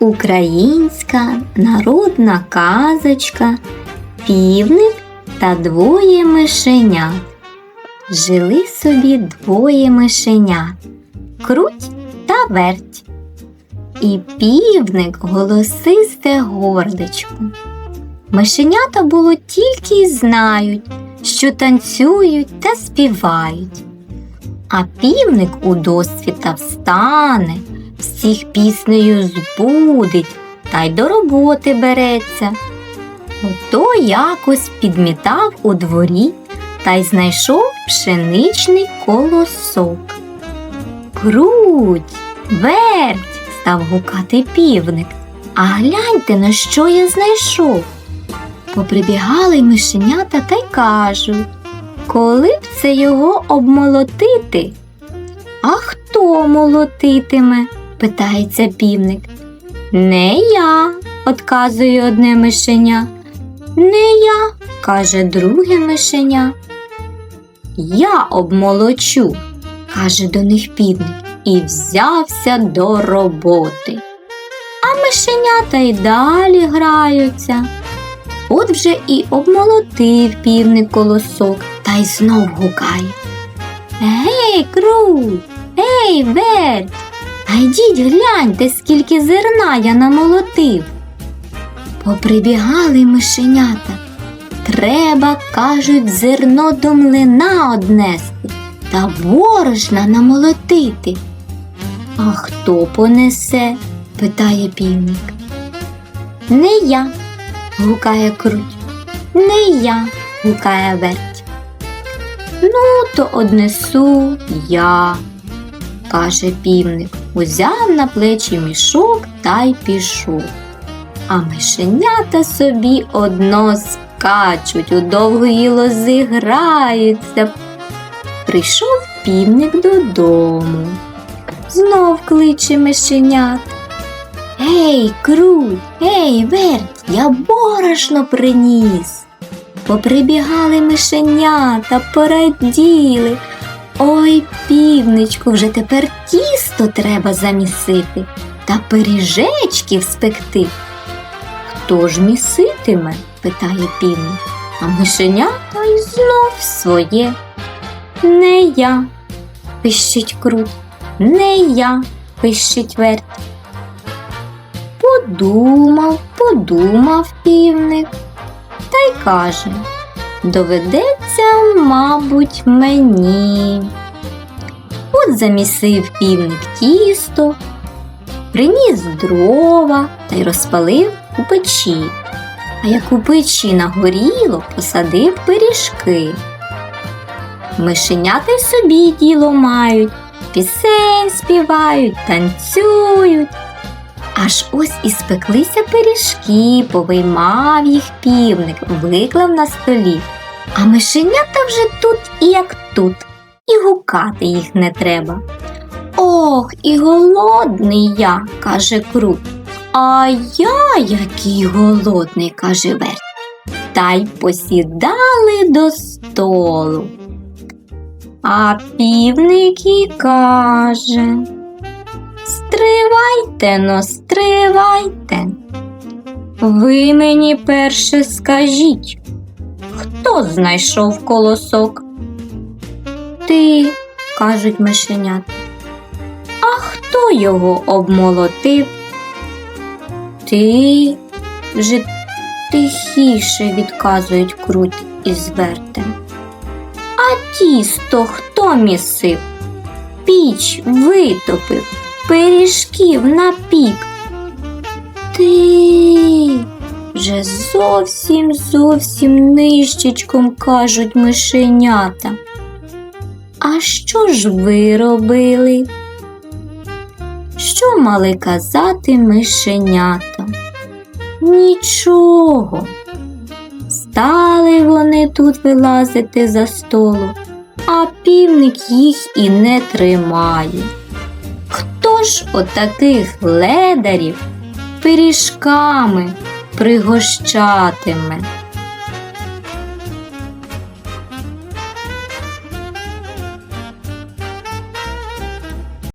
Українська народна казочка Півник та двоє мишенят. Жили собі двоє мишенят Круть та верть. І півник голосисте горличко. Мишенята було тільки й знають, що танцюють та співають. А півник у досвіта встане, всіх піснею збудить та й до роботи береться. Ото якось підмітав у дворі та й знайшов пшеничний колосок. Круть, верть, став гукати півник. А гляньте, на що я знайшов. Поприбігали мишенята та й кажуть, коли б це його обмолотити? А хто молотитиме? Питається півник. Не я, отказує одне мишеня. Не я, каже друге мишеня. Я обмолочу, каже до них півник, і взявся до роботи. А мишенята й далі граються. От вже і обмолотив півник колосок та й знов гукає. Гей, круть, гей, верть, а йдіть гляньте, скільки зерна я намолотив. Поприбігали мишенята. Треба, кажуть, зерно до млина однести та борошна намолотити. А хто понесе? питає півник. Не я, гукає круть. Не я, гукає верть. Ну, то однесу я, каже півник, узяв на плечі мішок та й пішов. А мишенята собі одно скачуть, у довгої лози граються. Прийшов півник додому. Знов кличе мишенят. Гей, круть, гей, верть, я борошно приніс. Поприбігали мишенята, пораділи. Ой, півничку, вже тепер тісто треба замісити та пиріжечків спекти. Хто ж міситиме? питає півник, а мишенята й знов своє. Не я, пищить крут, не я, пищить верть. Подумав, подумав півник та й каже Доведеться, мабуть, мені. От замісив півник тісто, приніс дрова та й розпалив у печі. А як у печі нагоріло, посадив пиріжки. Мишенята й собі діло мають, пісень співають, танцюють. Аж ось і спеклися пиріжки, повиймав їх півник, виклав на столі. А мишенята вже тут і як тут, і гукати їх не треба. Ох, і голодний я, каже крут. А я який голодний, каже верть. Та й посідали до столу. А півник і каже Стривайте но, стривайте. Ви мені перше скажіть, хто знайшов колосок? Ти, кажуть мишенята. А хто його обмолотив? Ти вже тихіше відказують круть із вертем. А тісто хто місив? Піч витопив, пиріжків напік. Ти вже зовсім зовсім нижчичком кажуть мишенята. А що ж ви робили? Що мали казати мишенята? Нічого. Стали вони тут вилазити за столу, а півник їх і не тримає. Хто ж отаких ледарів пиріжками пригощатиме?